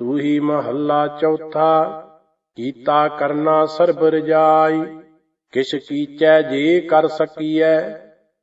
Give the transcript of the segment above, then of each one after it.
ਸੂਹੀ ਮਹੱਲਾ ਚੌਥਾ, ਕੀਤਾ ਕਰਨਾ ਸਰਬ ਰਜਾਈ। ਕਿਛ ਕੀਚੈ ਜੇ ਕਰ ਸਕੀਐ,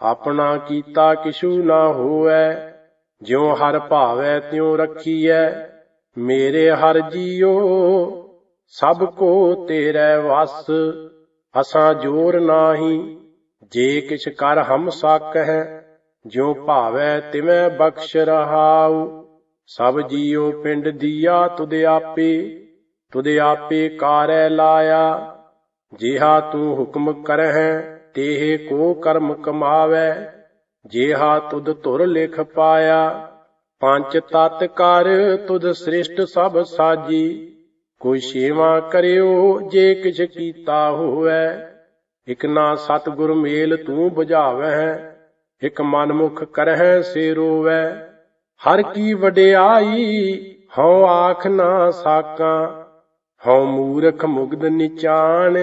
ਆਪਣਾ ਕੀਤਾ ਕਿਛੂ ਨਾ ਹੋਐ। ਜਿਉ ਹਰ ਭਾਵੈ ਤਿਉ ਰੱਖੀਐ, ਮੇਰੇ ਹਰ ਜੀਓ, ਸਭ ਕੋ ਤੇਰੇ ਵਸ। ਅਸਾਂ ਜੋਰ ਨਾਹੀ, ਜੇ ਕਿਛ ਕਰ ਹਮ ਸਾਕ ਹੈ ਜਿਉ ਭਾਵੈ ਤਿਵੇਂ ਬਖਸ਼ ਰਹਾਉ। ਸਭ ਜੀਉ ਪਿੰਡ ਦੀਆ ਤੁਧ ਆਪੇ ਤੁਧ ਆਪੇ ਕਾਰੈ ਲਾਇਆ। ਜਿਹਾ ਤੂੰ ਹੁਕਮ ਕਰਹਿ, ਤੇਹ ਕੋ ਕਰਮ ਕਮਾਵੈ। ਜਿਹਾ ਤੁਧ ਧੁਰ ਲਿਖ ਪਾਇਆ, ਪੰਜ ਤਤ ਕਰ ਤੁਧ ਸ੍ਰਿਸ਼ਟ ਸਭ ਸਾਜੀ। ਕੋਈ ਸੇਵਾ ਕਰਿਓ ਜੇ ਕਿਛ ਕੀਤਾ ਹੋਵੇ। ਇਕ ਨਾ ਸਤਿਗੁਰ ਮੇਲ ਤੂੰ 부ਝਾਵਹਿ ਇਕ ਮਨਮੁਖ ਕਰਹਿ ਸੇ ਰੋਵੈ। ਹਰ ਕੀ ਵਡਿਆਈ, ਹਉ ਆਖ ਨਾ ਸਾਕਾਂ, ਹਉ ਮੂਰਖ ਮੁਗਦ ਨਿਚਾਨ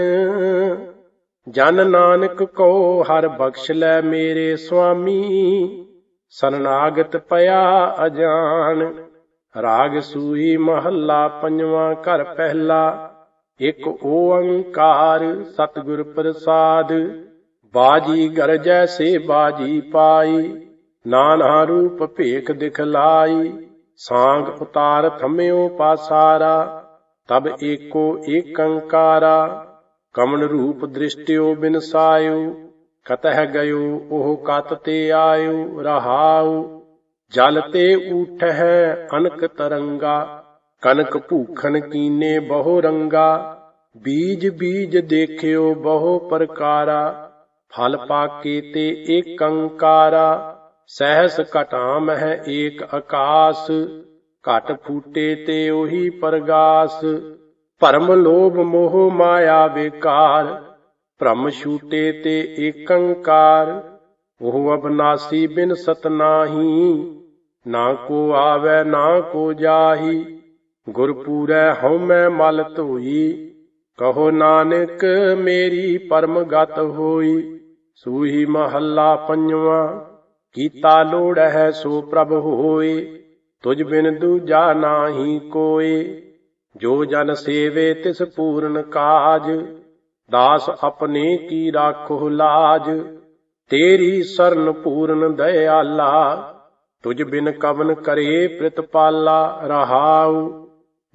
ਜਨ ਨਾਨਕ ਕੋ ਹਰ ਬਖਸ਼ ਲੈ ਮੇਰੇ ਸੁਆਮੀ ਸਰਨਾਗਤ ਪਿਆ ਅਜਾਨ। ਰਾਗ ਸੂਈ ਮਹੱਲਾ ਪੰਜਵਾਂ ਘਰ ਪਹਿਲਾ, ਇੱਕ ਓੰਕਾਰ ਸਤਿਗੁਰ ਪ੍ਰਸਾਦ। ਬਾਜੀ ਗਰਜੈ ਸੇ ਬਾਜੀ ਪਾਈ ਨਾਨਾ ਰੂਪ ਭੇਖ ਦਿਖਲਾਈ ਸਾੰਗ ਉਤਾਰ ਥਮਿਓ ਪਾਸਾਰਾ, ਤਬ ਏਕੋ ਏਕੰਕਾਰਾ ਕਮਨ ਰੂਪ ਦ੍ਰਿਸ਼ਟਿਓ ਬਿਨਸਾਇਓ ਕਤਹਿ ਗਇਓ ਉਹ ਕਤ ਤੇ ਆਇਓ, ਰਹਾਉ, ਜਲ ਤੇ ਊਠਹਿ ਅਨਕ ਤਰੰਗਾ, ਕਨਕ ਭੂਖਣ ਕੀਨੇ ਬਹੁ ਰੰਗਾ, ਬੀਜ ਬੀਜ ਦੇਖਿਓ ਬਹੁ ਪ੍ਰਕਾਰਾ, ਫਲ ਪਾਕੇ ਤੇ ਏਕੰਕਾਰਾ ਸਹਿਸ ਘਟਾਮ ਹੈ ਏਕ ਆਕਾਸ, ਘਟ ਫੂਟੇ ਤੇ ਉਹੀ ਪਰਗਾਸ। ਭਰਮ ਲੋਭ ਮੋਹ ਮਾਇਆ ਵਿਕਾਰ, ਭ੍ਰਮ ਛੂਟੇ ਤੇ ਏਕੰਕਾਰ। ਉਹ ਅਬਨਾਸੀ ਬਿਨ ਸਤਨਾਹੀ, ਨਾ ਕੋ ਆਵੈ, ਨਾ ਕੋ ਜਾਹੀ। ਗੁਰ ਪੂਰੈ ਹਉਮੈ ਮਲ ਧੋਈ, ਕਹੋ ਨਾਨਕ ਮੇਰੀ ਪਰਮ ਗਤ ਹੋਈ। ਸੂਹੀ ਮਹੱਲਾ ਪੰਜਵਾਂ। ਕੀਤਾ ਲੋੜ ਹੈ ਸੋ ਪ੍ਰਭ ਹੋਏ, ਤੁਝ ਬਿਨ ਦੂਜਾ ਨਾਹੀ ਕੋਏ। ਜੋ ਜਨ ਸੇਵੇ ਤਿਸ ਪੂਰਨ ਕਾਜ, ਦਾਸ ਆਪਣੇ ਕੀ ਰਾਖੋ ਲਾਜ। ਤੇਰੀ ਸਰਨ ਪੂਰਨ ਦਇਆਲਾ, ਤੁਝ ਬਿਨ ਕਵਨ ਕਰੇ ਪ੍ਰਿਤਪਾਲਾ ਰਹਾਉ।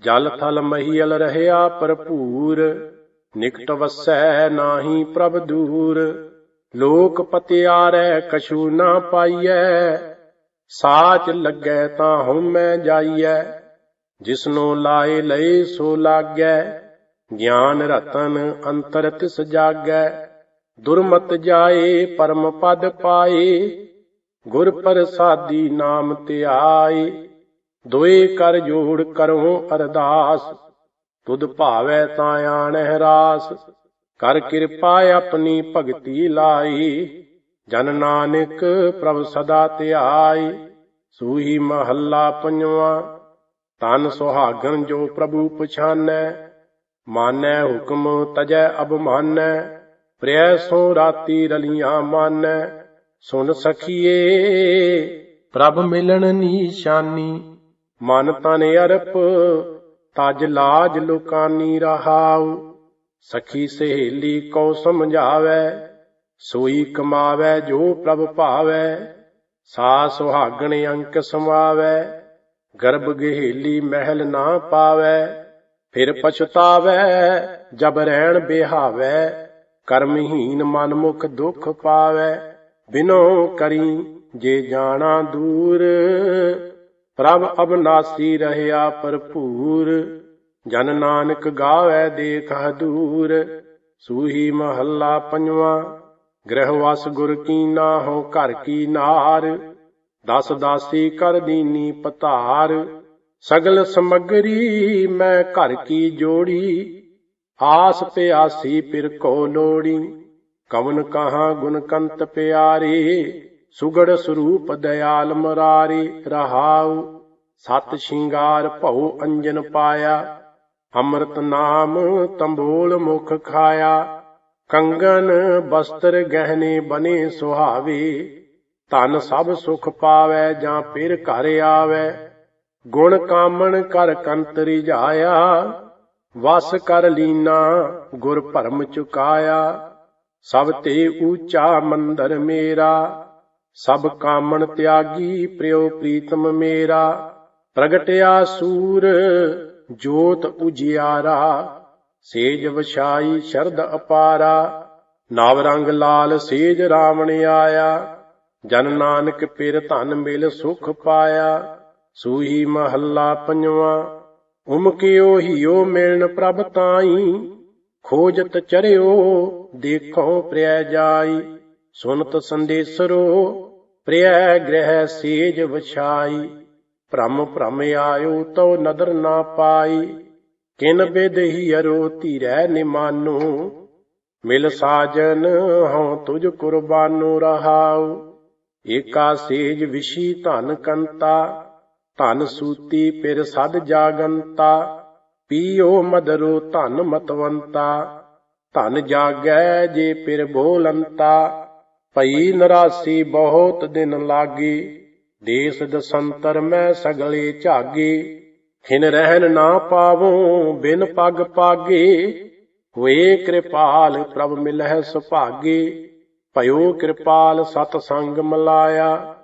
ਜਲ ਥਲ ਮਹੀਲ ਰਹਿਆ ਭਰਪੂਰ, ਨਿਕਟ ਵਸੈ ਨਾਹੀ ਪ੍ਰਭ ਦੂਰ। ਲੋਕ ਪਤਿਆਰੈ ਕਛੂ ਨਾ ਪਾਈਐ, ਸਾਚ ਲੱਗੈ ਤਾਂ ਹਉਮੈ ਜਾਈਐ, ਜਿਸਨੋ ਲਾਏ ਲਏ ਸੋ ਲਾਗੈ, ਗਿਆਨ ਰਤਨ ਅੰਤਰ ਤਿਸ ਜਾਗੈ ਦੁਰਮਤ ਜਾਏ ਪਰਮ ਪਦ ਪਾਏ, ਗੁਰ ਪ੍ਰਸਾਦੀ ਨਾਮ ਧਿਆਏ, ਦੋਏ ਕਰ ਜੋੜ ਕਰੋ ਅਰਦਾਸ, ਤੁਧ ਭਾਵੈ ਤਾਂ ਆਣਹਿ ਰਾਸ। ਕਰ ਕਿਰਪਾ ਆਪਣੀ ਭਗਤੀ ਲਾਈ। ਜਨ ਨਾਨਕ ਪ੍ਰਭ ਸਦਾ ਧਿਆਈ। ਸੂਹੀ ਮਹੱਲਾ ਪੰਜਵਾਂ। ਤਨ ਸੁਹਾਗਨ ਜੋ ਪ੍ਰਭੂ ਪਛਾਨੈ। ਮਾਨੈ ਹੁਕਮ ਤਜੈ ਅਬਮਾਨੈ। ਪ੍ਰਿਆ ਸੋ ਰਾਤੀ ਰਲੀਆਂ ਮਾਨੈ। ਸੁਨ ਸਖੀਏ, ਪ੍ਰਭ ਮਿਲਣ ਨੀਸ਼ਾਨੀ। ਮਨ ਤਨ ਅਰਪ, ਤਜ ਲਾਜ ਲੁਕਾਨੀ ਰਹਾਉ। ਸਖੀ ਸਹੇਲੀ ਕੋ ਸਮਝਾਵੈ, ਸੋਈ ਕਮਾਵੈ ਜੋ ਪ੍ਰਭ ਭਾਵੈ, ਸਾ ਸੁਹਾਗਣ ਅੰਕ ਸਮਾਵੈ, ਗਰਭ ਗਹੇਲੀ ਮਹਿਲ ਨਾ ਪਾਵੈ, ਫਿਰ ਪਛਤਾਵੈ, ਜਬ ਰਹਿਣ ਬਿਹਾਵੈ, ਕਰਮਹੀਨ ਮਨ ਮੁਖ ਦੁਖ ਪਾਵੈ, ਬਿਨੋ ਕਰੀ ਜੇ ਜਾਣਾ ਦੂਰ, ਪ੍ਰਭ ਅਬਨਾਸੀ ਰਹਿਆ ਭਰਪੂਰ। ਜਨ ਨਾਨਕ ਗਾਵੇ ਦੇਖ ਹਦੂਰ, ਸੂਹੀ ਮਹੱਲਾ ਪੰਜਵਾਂ, ਗ੍ਰਹਿ ਵਸ ਗੁਰ ਕੀਨਾ ਹੋ ਘਰ ਕੀ ਨਾਰ, ਦਸ ਦਾਸੀ ਕਰ ਦੀਨੀ ਪਤਾਰ, ਸਗਲ ਸਮਗਰੀ ਮੈਂ ਘਰ ਕੀ ਜੋੜੀ, ਆਸ ਪਿਆਸੀ ਪਿਰ ਕੋ ਲੋੜੀ, ਕਵਨ ਕਹਾ ਗੁਣ ਕੰਤ ਪਿਆਰੇ, ਸੁਗੜ ਸਰੂਪ ਦਇਆਲ ਮਰਾਰੇ, ਰਹਾਉ, ਸਤ ਸ਼ਿੰਗਾਰ ਭਉ ਅੰਜਨ ਪਾਇਆ ਅੰਮ੍ਰਿਤ ਨਾਮ ਤੰਬੋਲ ਮੁਖ ਖਾਇਆ, ਕੰਗਨ ਬਸਤਰ ਗਹਿਣੇ ਬਨੇ ਸੁਹਾਵੇ, ਧਨ ਸਭ ਸੁਖ ਪਾਵੇ ਜਾਂ ਫਿਰ ਘਰ ਆਵੇ, ਗੁਣ ਕਾਮਣ ਕਰ ਕੰਤ ਰਿਝਾਇਆ ਵਸ ਕਰ ਲੀਨਾ ਗੁਰ ਭਰਮ ਚੁਕਾਇਆ, ਸਭ ਤੇ ਊਚਾ ਮੰਦਰ ਮੇਰਾ, ਸਭ ਕਾਮਣ ਤਿਆਗੀ ਪ੍ਰਿਓ ਪ੍ਰੀਤਮ ਮੇਰਾ, ਪ੍ਰਗਟਿਆ ਸੂਰ ਜੋਤ ਉਜਿਆਰਾ, ਸੇਜ ਵਛਾਈ ਸ਼ਰਦ ਅਪਾਰਾ, ਨਵ ਰੰਗ ਲਾਲ ਸੇਜ ਰਾਵਣ ਆਇਆ, ਜਨ ਨਾਨਕ ਪਿਰ ਧਨ ਮਿਲ ਸੁਖ ਪਾਇਆ, ਸੂਹੀ ਮਹੱਲਾ ਪੰਜਵਾ ਉਮਕਿਓ ਹਿਓ ਮਿਲਨ ਪ੍ਰਭ ਤਾਈ, ਖੋਜਤ ਚਰਿਓ ਦੇਖੋ ਪ੍ਰਿਆ ਜਾਈ, ਸੁਨਤ ਸੰਦੇਸਰੋ ਪ੍ਰਿਆ ਗ੍ਰਹਿ ਸੇਜ ਵਛਾਈ। ਭ੍ਰਮ ਭ੍ਰਮ ਆਇਓ ਤਉ ਨਦਰ ਨਾ ਪਾਈ। ਕਿਨ ਬਿਦਹੀ ਅਰੋ ਧੀਰੈ ਨਿਮਾਨੂ। ਮਿਲ ਸਾਜਨ ਹਉ ਤੁਝ ਕੁਰਬਾਨੋ ਰਹਾਉ। ਏਕਾ ਸੇਜ ਵਿਸ਼ੀ ਧਨ ਕੰਤਾ। ਧਨ ਸੂਤੀ ਪਿਰ ਸਦ ਜਾਗੰਤਾ। ਪੀਓ ਮਦਰੋ ਧਨ ਮਤਵੰਤਾ। ਧਨ ਜਾਗੈ ਜੇ ਪਿਰ ਬੋਲੰਤਾ। ਭਈ ਨਰਾਸੀ ਬਹੁਤ ਦਿਨ ਲਾਗੀ। ਦੇਸ ਦਸੰਤਰ ਮੈਂ ਸਗਲੇ ਝਾਗੇ, ਖਿਨ ਰਹਿਨ ਨਾ ਪਾਵੋ, ਬਿਨ ਪਗ ਪਾਗੇ। ਹੋਏ ਕਿਰਪਾਲ ਪ੍ਰਭ ਮਿਲਹਿ ਸੁਭਾਗੇ, ਭਇਓ ਕਿਰਪਾਲ ਸਤ ਸੰਗ ਮਲਾਇਆ।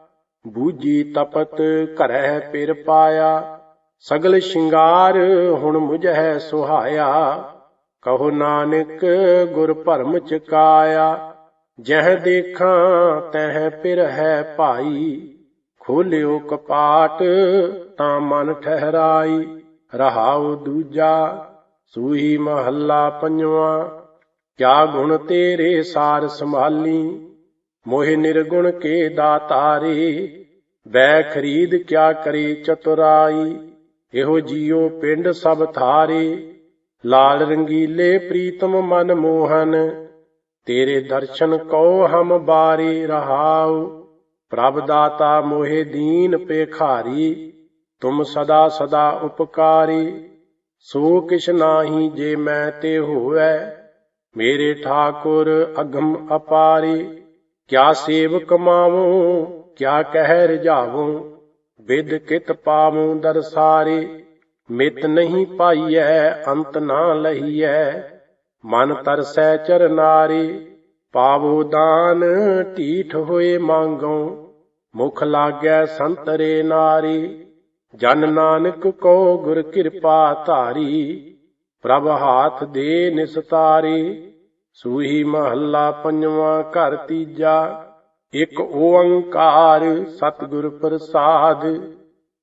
ਬੂਜੀ ਤਪਤ ਘਰੈ ਪਿਰ ਪਾਇਆ, ਸਗਲ ਸ਼ਿੰਗਾਰ ਹੁਣ ਮੁਝੈ ਸੁਹਾਇਆ। ਕਹੋ ਨਾਨਕ ਗੁਰ ਭਰਮ ਚਕਾਇਆ, ਜਹ ਦੇਖਾਂ ਤਹ ਪਿਰ ਹੈ ਭਾਈ। ਖੋਲਿਓ ਕਪਾਟ ਤਾਂ ਮਨ ਠਹਿਰਾਈ ਰਹਾਉ ਦੂਜਾ, ਸੂਹੀ ਮਹੱਲਾ ਪੰਜਵਾ। ਕਿਆ ਗੁਣ ਤੇਰੇ ਸਾਰ ਸੰਭਾਲੀ, ਮੋਹਿ ਨਿਰਗੁਣ ਕੇ ਦਾਤਾਰੇ। ਬੈ ਖਰੀਦ ਕਿਆ ਕਰੇ ਚਤੁਰਾਈ, ਇਹੋ ਜੀਉ ਪਿੰਡ ਸਭ ਥਾਰੇ ਲਾਲ ਰੰਗੀਲੇ ਪ੍ਰੀਤਮ ਮਨ ਮੋਹਨ, ਤੇਰੇ ਦਰਸ਼ਨ ਕੋ ਹਮ ਬਾਰੇ ਰਹਾਉ। ਪ੍ਰਭ ਦਾਤਾ ਮੋਹਿ ਦੀਨ ਪੇਖਾਰੀ, ਤੁਮ ਸਦਾ ਸਦਾ ਉਪਕਾਰੀ। ਸੋ ਕਿਛ ਨਾਹੀ ਜੇ ਮੈਂ ਤੇ ਹੋਵੈ, ਮੇਰੇ ਠਾਕੁਰ ਅਗਮ ਅਪਾਰੀ। ਕਿਆ ਸੇਵ ਕਮਾਵੂੰ ਕਿਆ ਕਹਿ ਰਜਾਵੂੰ ਵਿਦ ਕਿਤ ਪਾਵੂੰ ਦਰਸਾਰੇ। ਮਿਤ ਨਹੀਂ ਪਾਈਐ, ਅੰਤ ਨਾ ਲਹੀਐ, ਮਨ ਤਰਸੈ ਚਰਨਾਰੀ। ਪਾਵੋ ਦਾਨ, ਢੀਠ ਹੋਏ ਮੰਗੋ ਮੁਖ ਲਾਗੈ ਸੰਤਰੇ ਨਾਰੀ, ਜਨ ਨਾਨਕ ਕੋ ਗੁਰ ਕਿਰਪਾ ਧਾਰੀ, ਪ੍ਰਭ ਹਾਥ ਦੇ ਨਿਸਤਾਰੀ ਸੂਹੀ ਮਹੱਲਾ ਪੰਜਵਾਂ ਘਰ ਤੀਜਾ, ਇਕ ਓੰਕਾਰ ਸਤਿਗੁਰ ਪ੍ਰਸਾਦ,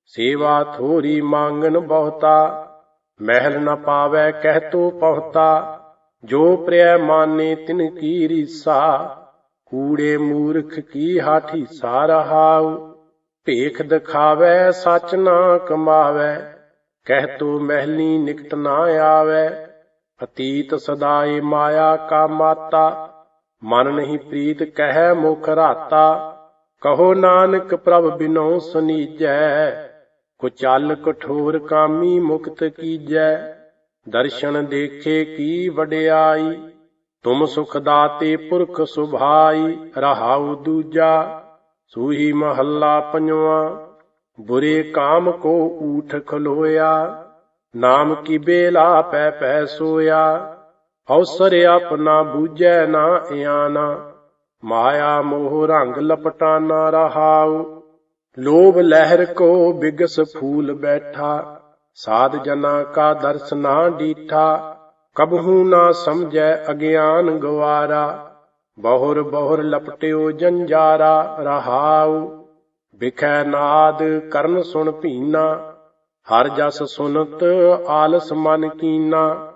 ਸੇਵਾ ਥੋਰੀ ਮੰਗਨ ਬਹੁਤਾ, ਮਹਿਲ ਨ ਪਾਵੈ ਕਹਿ ਤੋ ਪਹੁਤਾ, ਜੋ ਪ੍ਰਿਆ ਮਾਨੇ ਤਿਨ ਕੀ ਰੀਸਾ ਕੂੜੇ ਮੂਰਖ ਕੀ ਹਾਠੀ ਸਾਰਹਾਉ ਭੇਖ ਦਿਖਾਵੈ, ਸਚ ਨਾ ਕਮਾਵੈ। ਕਹਿ ਤੋ ਮਹਿਲੀ ਨਿਕਟ ਨਾ ਆਵੈ, ਅਤੀਤ ਸਦਾਏ ਮਾਇਆ ਕਾ ਮਾਤਾ। ਮਨ ਨਹੀਂ ਪ੍ਰੀਤ ਕਹਿ ਮੁਖ ਰਾਤਾ, ਕਹੋ ਨਾਨਕ ਪ੍ਰਭ ਬਿਨੋ ਸੁਨੀਜੈ। ਕੁਚਲ ਕਠੋਰ ਕਾਮੀ ਮੁਕਤ ਕੀਜੈ, ਦਰਸ਼ਨ ਦੇਖੇ ਕੀ ਵਡਿਆਈ। ਤੁਮ ਸੁਖ ਦਾਤੇ ਪੁਰਖ ਸੁਭਾਈ, ਰਹਾਉ ਦੂਜਾ, ਸੂਹੀ ਮਹੱਲਾ ਪੰਜਵਾ। ਬੁਰੇ ਕਾਮ ਕੋ ਊਠ ਖਲੋਇਆ, ਨਾਮ ਕੀ ਬੇਲਾ ਪੈ ਪੈ ਸੋਇਆ। ਅਵਸਰ ਆਪਣਾ ਬੂਝੈ ਨਾ ਇਆਨਾ, ਮਾਇਆ ਮੋਹ ਰੰਗ ਲਪਟਾ ਨਾ ਰਹਾਉ। ਲੋਭ ਲਹਿਰ ਕੋ ਬਿਗਸ ਫੂਲ ਬੈਠਾ, ਸਾਧ ਜਨਾ ਕਾ ਦਰਸ ਨਾ ਡੀਠਾ। ਕਬਹੂ ਨਾ ਸਮਝੈ ਅਗਿਆਨ ਗਵਾਰਾ, ਬਹੁਰ ਬਹੁਰ ਲਪਟਿਓ ਜੰਜਾਰਾ, ਰਹਾਉ, ਵਿਖੈ ਨਾਦ ਕਰਨ ਸੁਣ ਭੀਨਾ, ਹਰ ਜਸ ਸੁਨਤ ਆਲਸ ਮਨ ਕੀਨਾ,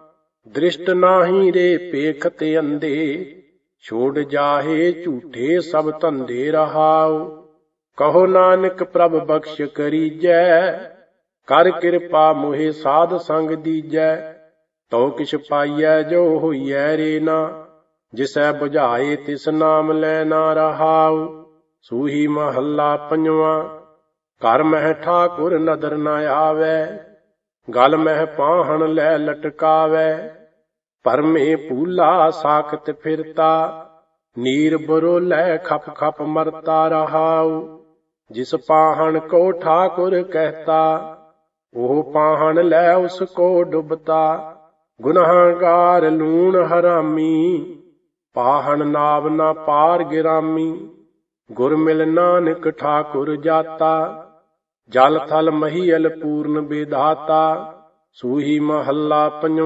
ਦ੍ਰਿਸ਼ਟ ਨਾਹੀ ਰੇ ਪੇਖ ਤੇ ਅੰਦੇ ਛੋੜ ਜਾਹੇ ਝੂਠੇ ਸਭ ਧੰਦੇ ਰਹਾਉ। ਕਹੋ ਨਾਨਕ ਪ੍ਰਭ ਬਖਸ਼ ਕਰੀਜੈ, ਕਰ ਕਿਰਪਾ ਮੋਹਿ ਸਾਧ ਸੰਗ ਦੀਜੈ ਤਉ ਕਿਛ ਪਾਈਐ, ਜੋ ਹੋਈਐ ਰੇ ਨਾ। ਜਿਸੈ 부ਝਾਏ ਤਿਸ ਨਾਮ ਲੈ ਨਾ ਰਹਾਉ। ਸੂਹੀ ਮਹੱਲਾ ਪੰਜਵਾ, ਘਰ ਮਹਿ ਠਾਕੁਰ ਨਦਰ ਨ ਆਵੈ। ਗਲ ਮਹਿ ਪਾਹਣ ਲੈ ਲਟਕਾਵੈ। ਪਰਮੇ ਪੂਲਾ ਸਾਖਤ ਫਿਰਤਾ। ਨੀਰ ਬਰੋ ਲੈ ਖਪ ਖਪ ਮਰਤਾ ਰਹਾਉ। ਜਿਸ ਪਾਹਣ ਕੋ ਠਾਕੁਰ ਕਹਤਾ, ਉਹ ਪਾਹਣ ਲੈ ਉਸ ਕੋ ਡੁਬਤਾ। ਗੁਨਾਹਗਾਰ ਲੂਣ ਹਰਾਮੀ, ਪਾਹਣ ਨਾਵ ਨਾ ਪਾਰ ਗਿਰਾਮੀ ਗੁਰ ਮਿਲ ਨਾਨਕ ਠਾਕੁਰ ਜਾਤਾ, ਜਲ ਥਲ ਮਹੀਲ ਪੂਰਨ ਬੇਦਾਤਾ, ਸੂਹੀ ਮਹੱਲਾ ਪੰਜਵਾਂ